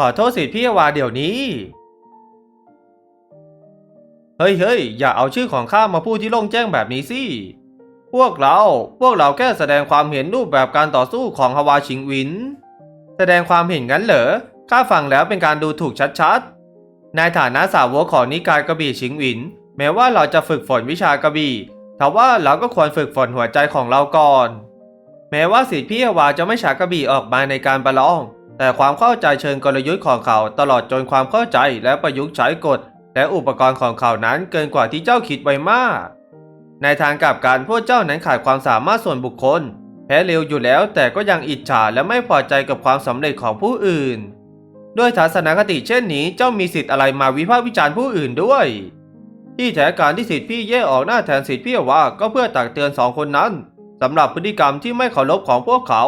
ขอโทษสิพี่วาเดี๋ยวนี้ เฮ้ยเฮ้ยอย่าเอาชื่อของข้ามาพูดที่โล่งแจ้งแบบนี้สิ พวกเรา พวกเราแค่แสดงความเห็นรูปแบบการต่อสู้ของฮาวาชิงวิน แสดงความเห็นงั้นเหรอ ข้าฟังแล้วเป็นการดูถูกชัดๆ ในฐานะสาวกของนิกายกระบี่ชิงวิน แม้ว่าเราจะฝึกฝนวิชากระบี่แต่ว่าเราก็ควรฝึกฝนหัวใจของเราก่อน แม้ว่าสิทธิพี่วาจะไม่ฉากระบี่ออกมาในการประลอง แต่ความเข้าใจเชิงกลยุทธ์ของเขาตลอดจนความเข้าใจและประยุกต์ใช้กฎ และอุปกรณ์ของเขานั้นเกินกว่าที่เจ้าคิดไว้มาก ในทางกลับกันพวกเจ้านั้นขาดความสามารถส่วนบุคคล แพ้เร็วอยู่แล้วแต่ก็ยังอิจฉาและไม่พอใจกับความสำเร็จของผู้อื่น ด้วยทัศนคติเช่นนี้เจ้ามีสิทธิ์อะไรมาวิพากษ์วิจารณ์ผู้อื่นด้วย ที่แท้การที่สิทธิ์พี่แย่ออกหน้าแทนสิทธิ์พี่ว่าก็เพื่อตักเตือนสองคนนั้นสำหรับพฤติกรรมที่ไม่เคารพของพวกเขา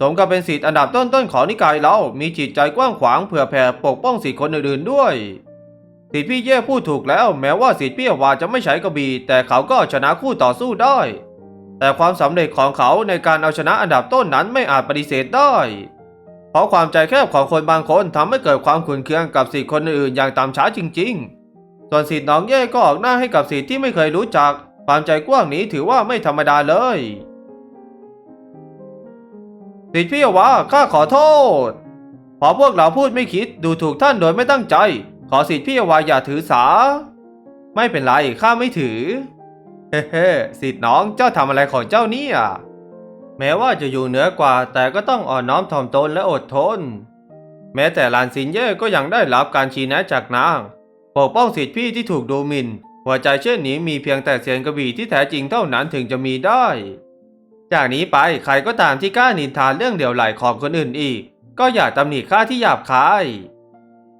สมกับเป็นสิทธิ์อันดับต้นๆของนิกายเรา มีจิตใจกว้างขวางเผื่อแผ่ปกป้องสิทธิ์คนอื่นๆด้วยสิทธิ์พี่เย่พูดถูกแล้ว แม้ว่าสิทธิ์พี่วาจะไม่ใช้กระบี่แต่เขาก็ชนะคู่ต่อสู้ได้ แต่ความสำเร็จของเขาในการเอาชนะอันดับต้นนั้นไม่อาจปฏิเสธได้ เพราะความใจแคบของคนบางคนทำให้เกิดความขุนเคืองกับสิทธิ์คนอื่นอย่างตามช้าจริง ๆ ส่วนสิทธิ์น้องเย่ก็ออกหน้าให้กับสิทธิ์ที่ไม่เคยรู้จัก ความใจกว้างนี้ถือว่าไม่ธรรมดาเลย สิทธิ์พี่วาข้าขอโทษพอพวกเราพูดไม่คิดดูถูกท่านโดยไม่ตั้งใจ ขอสิทธิ์พี่วาอย่าถือสา ไม่เป็นไรข้าไม่ถือ เฮ้เฮ้สิทธิ์น้องเจ้าทำอะไรของเจ้าเนี่ยแม้ว่าจะอยู่เหนือกว่า แต่ก็ต้องอ่อนน้อมถ่อมตนและอดทน แม้แต่ลานซินเย่ก็ยังได้รับการชี้แนะจากนางปกป้องสิทธิพี่ที่ถูกดูหมิ่นหัวใจเช่นนี้มีเพียงแต่เสียงกระบี่ที่แท้จริงเท่านั้นถึงจะมีได้ จากนี้ไปใครก็ตามที่กล้านินทานเรื่องเดี่ยวไหลของคนอื่นอีก ก็อย่าตำหนิข้าที่หยาบคาย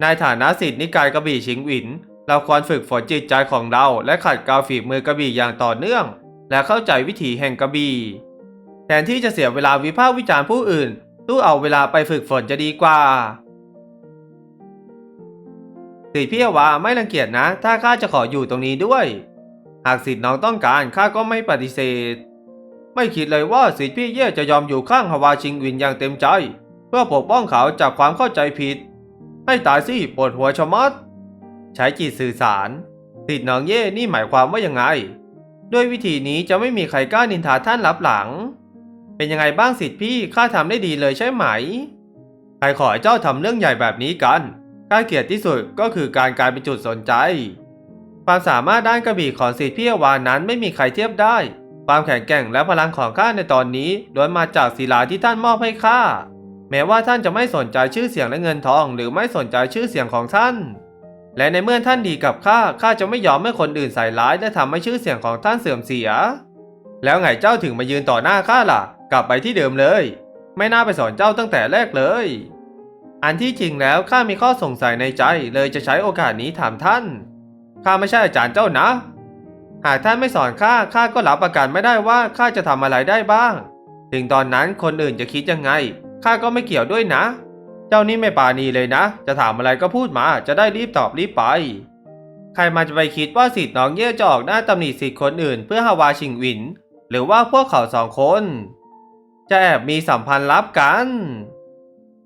ในฐานะสิทธินิกายกระบี่ชิงหวิน เราควรฝึกฝนจิตใจของเรา และขัดเกลาฝีมือกระบี่อย่างต่อเนื่อง และเข้าใจวิถีแห่งกระบี่แทนที่จะเสียเวลาวิพากษ์วิจารณ์ผู้อื่นตู้เอาเวลาไปฝึกฝนจะดีกว่าสิทธิพี่วาไม่รังเกียจนะ ถ้าข้าจะขออยู่ตรงนี้ด้วย หากสิทธิ์น้องต้องการข้าก็ไม่ปฏิเสธ ไม่คิดเลยว่าสิทธิพี่เย่จะยอมอยู่ข้างฮาวาชิงวินอย่างเต็มใจ เพื่อปกป้องเขาจากความเข้าใจผิด ให้ตายสิปวดหัวชะมัด ใช้จิตสื่อสารสิทน้องเย่นี่หมายความว่ายังไง ด้วยวิธีนี้จะไม่มีใครกล้านินทาท่านรับหลัง เป็นยังไงบ้างสิทธิพี่ข้าทำได้ดีเลยใช่ไหม ใครขอให้เจ้าทำเรื่องใหญ่แบบนี้กันข้าเกลียดที่สุดก็คือการกลายเป็นจุดสนใจ ความสามารถด้านกระบี่ของสิทธิพี่วานนั้นไม่มีใครเทียบได้ ความแข็งแกร่งและพลังของข้าในตอนนี้ล้วนมาจากศิลาที่ท่านมอบให้ข้า แม้ว่าท่านจะไม่สนใจชื่อเสียงและเงินทอง หรือไม่สนใจชื่อเสียงของท่าน และในเมื่อท่านดีกับข้า ข้าจะไม่ยอมให้คนอื่นใส่ร้ายและทำให้ชื่อเสียงของท่านเสื่อมเสีย แล้วไงเจ้าถึงมายืนต่อหน้าข้าล่ะ กลับไปที่เดิมเลย ไม่น่าไปสอนเจ้าตั้งแต่แรกเลย อันที่จริงแล้วข้ามีข้อสงสัยในใจ เลยจะใช้โอกาสนี้ถามท่าน ข้าไม่ใช่อาจารย์เจ้านะ หากท่านไม่สอนข้าข้าก็รับประกันไม่ได้ว่าข้าจะทำอะไรได้บ้าง ถึงตอนนั้นคนอื่นจะคิดยังไงข้าก็ไม่เกี่ยวด้วยนะ เจ้านี่ไม่ปาณีเลยนะ จะถามอะไรก็พูดมาจะได้รีบตอบรีบไป ใครมาจะไปคิดว่าสิทธิ์น้องเย่จะออกหน้าตำหนิสิทธิ์คนอื่น เพื่อฮาวาชิงวิน หรือว่าพวกเขาสองคน จะแอบมีสัมพันธ์ลับกัน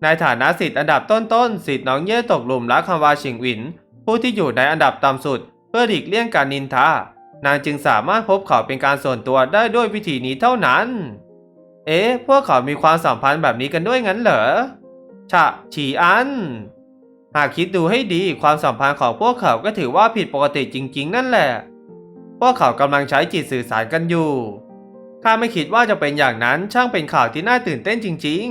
ในฐานะสิทธิ์อันดับต้นๆสิทธิ์น้องเย่ตกหลุมรักฮาวาชิงวิน ผู้ที่อยู่ในอันดับต่ำสุด เพื่อหลีกเลี่ยงการนินทา นางจึงสามารถพบเขาเป็นการส่วนตัวได้ด้วยวิธีนี้เท่านั้น เอ๊ะ พวกเขามีความสัมพันธ์แบบนี้กันด้วยงั้นเหรอ ฉะฉีอัน หากคิดดูให้ดีความสัมพันธ์ของพวกเขาก็ถือว่าผิดปกติจริง ๆ นั่นแหละ พวกเขากำลังใช้จิตสื่อสารกันอยู่ข้าไม่คิดว่าจะเป็นอย่างนั้นช่างเป็นข่าวที่น่าตื่นเต้นจริง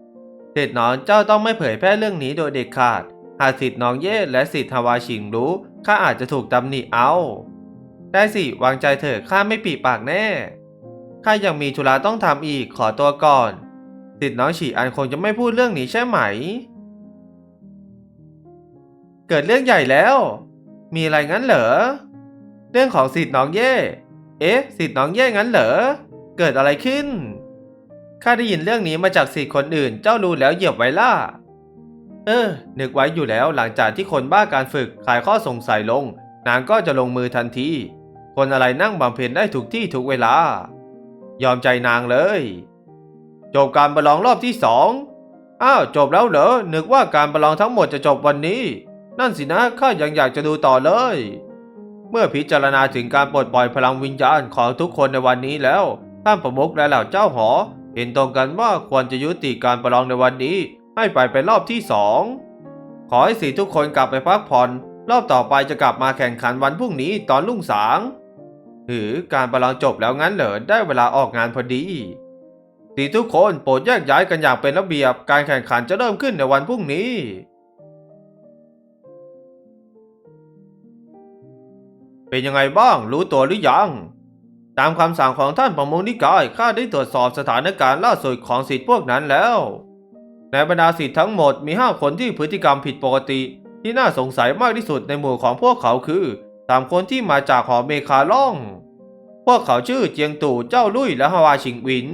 ๆสิทธิ์น้องเจ้าต้องไม่เผยแพร่เรื่องนี้โดยเด็ดขาด หากสิทธิ์น้องเย่และสิทธิ์ฮาวาชิงรู้ข้าอาจจะถูกตำหนิเอา ได้สิ วางใจเถอะข้าไม่ปีปากแน่ ข้ายังมีธุระต้องทำอีกขอตัวก่อนสิทธิ์น้องฉีอันคงจะไม่พูดเรื่องนี้ใช่ไหม เกิดเรื่องใหญ่แล้ว มีอะไรงั้นเหรอ เรื่องของสิทธิ์น้องเย่ เอ๊ะ สิทธิ์น้องเย่งั้นเหรอ เกิดอะไรขึ้น ข้าได้ยินเรื่องนี้มาจากสิทธิ์คนอื่น เจ้ารู้แล้วเหยียบไว้ล่ะ เออ นึกไว้อยู่แล้วหลังจากที่คนบ้าการฝึกคลายข้อสงสัยลง นางก็จะลงมือทันที คนอะไรนั่งบำเพ็ญได้ถูกที่ถูกเวลา ยอมใจนางเลย จบการประลองรอบที่สองอ้าวจบแล้วเหรอ นึกว่าการประลองทั้งหมดจะจบวันนี้ นั่นสินะข้ายังอยากจะดูต่อเลย เมื่อพิจารณาถึงการปลดปล่อยพลังวิญญาณของทุกคนในวันนี้แล้วท่านประมุขและเหล่าเจ้าหอ เห็นตรงกันว่าควรจะยุติการประลองในวันนี้ ให้ไปเป็นรอบที่สองขอให้สีทุกคนกลับไปพักผ่อน รอบต่อไปจะกลับมาแข่งขันวันพรุ่งนี้ตอนรุ่งสาง หรือการประลองจบแล้วงั้นเหรอได้เวลาออกงานพอดีสีทุกคนโปรดแยกย้ายกันอย่างเป็นระเบียบ การแข่งขันจะเริ่มขึ้นในวันพรุ่งนี้ เป็นยังไงบ้างรู้ตัวหรือยัง ตามคำสั่งของท่านประมุขนิกายข้าได้ตรวจสอบสถานการณ์ล่าสุดของสิทธิพวกนั้นแล้ว ในบรรดาสิทธิ์ทั้งหมดมี5คนที่พฤติกรรมผิดปกติ ที่น่าสงสัยมากที่สุดในหมู่ของพวกเขาคือ ตามคนที่มาจากหอเมคาล่อง พวกเขาชื่อเจียงตู่เจ้าลุยและฮาวาชิงหวิน